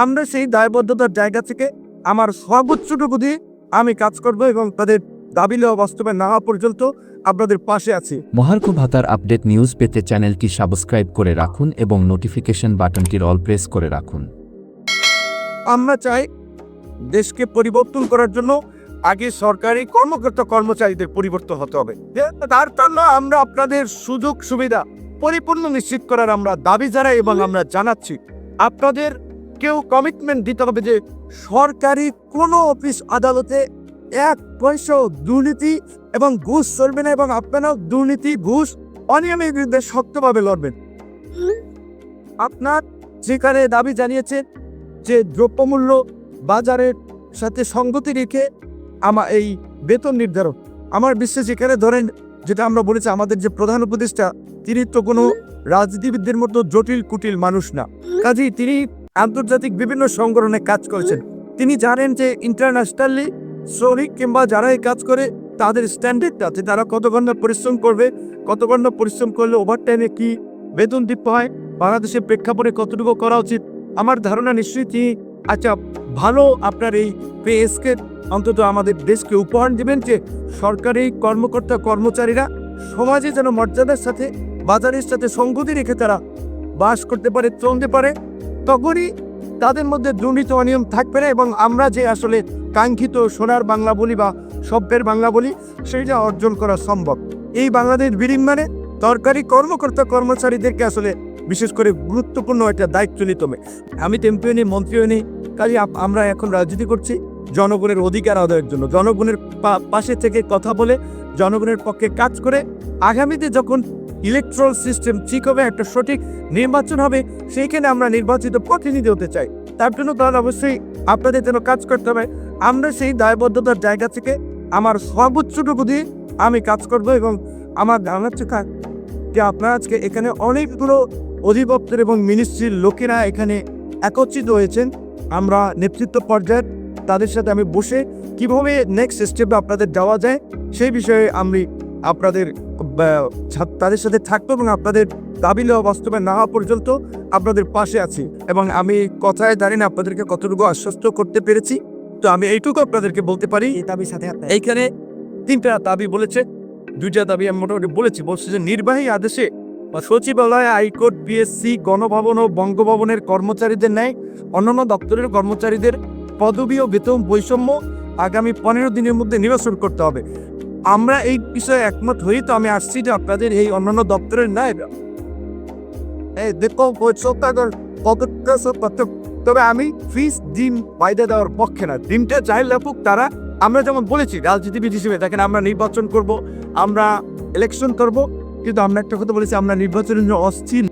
আমরা সেই দায়বদ্ধতার জায়গা থেকে আমার সর্বোচ্চটুকু দিয়ে আমি কাজ করব এবং তাদের দাবি লওয়া বাস্তবায়ন না হওয়া পর্যন্ত আপনাদের পাশে আছি। মহার্ঘ ভাতার আপডেট নিউজ পেতে চ্যানেলটি সাবস্ক্রাইব করে রাখুন এবং নোটিফিকেশন বাটনটির অল প্রেস করে রাখুন। আমরা চাই দেশকে পরিবর্তন করার জন্য আগে সরকারি কর্মকর্তা কর্মচারীদের পরিবর্তন হতে হবে। তার জন্য আমরা আপনাদের সুযোগ সুবিধা পরিপূর্ণ নিশ্চিত করার আমরা দাবি জানাই এবং আমরা জানাচ্ছি। আপনাদের কেউ কমিটমেন্ট দিতে হবে যে সরকারি কোনো অফিস আদালতে এক পয়সাও দুর্নীতি এবং ঘুষ চলবে না এবং আপনারাও দুর্নীতি ঘুষ অনিয়মের বিরুদ্ধে শক্তভাবে লড়বেন। আপনার যেখানে দাবি জানিয়েছেন যে দ্রব্যমূল্য বাজারের সাথে সঙ্গতি রেখে আমার এই বেতন নির্ধারণ আমার বিশ্বাস এখানে ধরেন যেটা আমরা বলেছি আমাদের যে প্রধান উপদেষ্টা তিনি তো কোনো রাজনীতিবিদদের মতো জটিল কুটিল মানুষ না। কাজেই তিনি আন্তর্জাতিক বিভিন্ন সংগঠনে কাজ করেছেন। তিনি জানেন যে ইন্টারন্যাশনালি শ্রমিক কিংবা যারা এই কাজ করে, তাদের স্ট্যান্ডার্ডটা আছে। তারা কত ঘণ্টা পরিশ্রম করবে, কত ঘণ্টা পরিশ্রম করলে ওভারটাইমে কি বেতন দিতে হয়, বাংলাদেশের প্রেক্ষাপটে কতটুকু করা উচিত? আমার ধারণা নিশ্চয়ই তিনি আচ্ছা ভালো আপনার এই পে স্কেল অন্তত আমাদের দেশকে উপহার দেবেন যে সরকারি কর্মকর্তা কর্মচারীরা সমাজে যেন মর্যাদার সাথে, বাজারের সাথে সঙ্গতি রেখে তারা বাস করতে পারে, চলতে পারে। তখনই তাদের মধ্যে দুর্নীতি অনিয়ম থাকবে না এবং আমরা যে আসলে কাঙ্ক্ষিত সোনার বাংলা বলি বা সভ্যের বাংলা বলি সেইটা অর্জন করা সম্ভব। এই বাংলাদেশ বিনির্মাণে সরকারি কর্মকর্তা কর্মচারীদেরকে আসলে বিশেষ করে গুরুত্বপূর্ণ একটা দায়িত্ব নিতে হবে। আমি তো এমপিও নেই মন্ত্রীও নেই কাজে আমরা এখন রাজনীতি করছি, জনগণের অধিকার আদায়ের জন্য। জনগণের পাশে থেকে কথা বলে জনগণের পক্ষে কাজ করে আগামীতে যখন ইলেকট্রাল সিস্টেম ঠিক হবে, একটা সঠিক নির্বাচন হবে সেইখানে আমরা নির্বাচিত প্রতিনিধি হতে চাই। তার জন্য তাহলে অবশ্যই আপনাদের যেন কাজ করতে হবে। আমরা সেই দায়বদ্ধতার জায়গা থেকে আমার সর্বোচ্চটুকু দিয়ে আমি কাজ করব এবং আমার ধারণা হচ্ছে কা- যে আপনারা আজকে এখানে অনেকগুলো অধিদপ্তর এবং মিনিস্ট্রির লোকেরা এখানে একত্রিত হয়েছেন। আমরা নেতৃত্ব পর্যায়ের তাদের সাথে আমি বসে কীভাবে নেক্সট স্টেপে আপনাদের যাওয়া যায় সেই বিষয়ে আমি আপনাদের তাদের সাথে থাকব এবং আপনাদের দাবি লওয়া বাস্তবায়ন না হওয়া পর্যন্ত আপনাদের পাশে আছি। এবং আমি কথায় দাঁড়িয়ে আপনাদেরকে কতটুকু আশ্বস্ত করতে পেরেছি তো আমি এইটুকু আপনাদেরকে বলতে পারি। দাবির সাথে এইখানে তিনটা দাবি বলেছে। দুইটা দাবি আমি মোটামুটি বলেছি। বলছে যে নির্বাহী আদেশে বা সচিবালয় হাইকোর্ট বিএসসি গণভবন ও বঙ্গভবনের কর্মচারীদের ন্যায় অন্যান্য দপ্তরের কর্মচারীদের পদবি ও বেতন বৈষম্য আগামী পনেরো দিনের মধ্যে নিরসন করতে হবে। আমরা এই বিষয়ে একমত হই তো আমি আসছি যে আপনাদের এই অন্যান্য দপ্তরের ন্যায় এই দেখো বৈষম্য কতটা সত্য? তবে আমি ফিস ডিম বাইদে দেওয়ার পক্ষে না। ডিমটা চাই লাপুক তারা, আমরা যেমন বলেছি, রাজনীতিবিদ হিসেবে দেখেন আমরা নির্বাচন করব, আমরা ইলেকশন করব, কিন্তু আমরা একটা কথা বলেছি, আমরা নির্বাচনের জন্য অস্থির।